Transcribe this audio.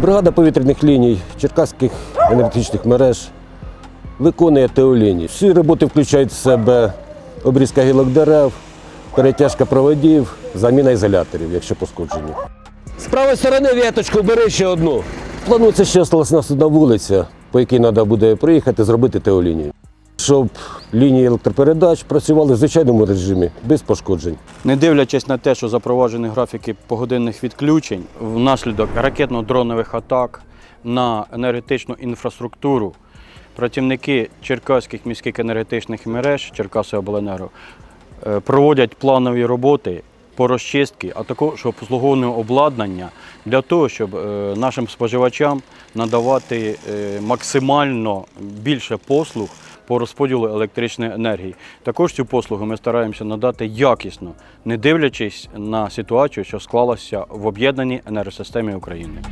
Бригада повітряних ліній Черкаських енергетичних мереж виконує теолінії. Всі роботи включають в себе обрізка гілок дерев, перетяжка проводів, заміна ізоляторів, якщо пошкоджені. З правої сторони віточку бери ще одну. Планується ще осталась нас одна вулиця, по якій треба буде приїхати, зробити теолінію. Щоб лінії електропередач працювали в звичайному режимі, без пошкоджень. Не дивлячись на те, що запроваджені графіки погодинних відключень внаслідок ракетно-дронових атак на енергетичну інфраструктуру, працівники Черкаських міських енергетичних мереж Черкасиобленерго е, проводять планові роботи по розчистці, а також обслуговування обладнання для того, щоб е, нашим споживачам надавати е, максимально більше послуг по розподілу електричної енергії. Також цю послугу ми стараємося надати якісно, не дивлячись на ситуацію, що склалася в об'єднаній енергосистемі України.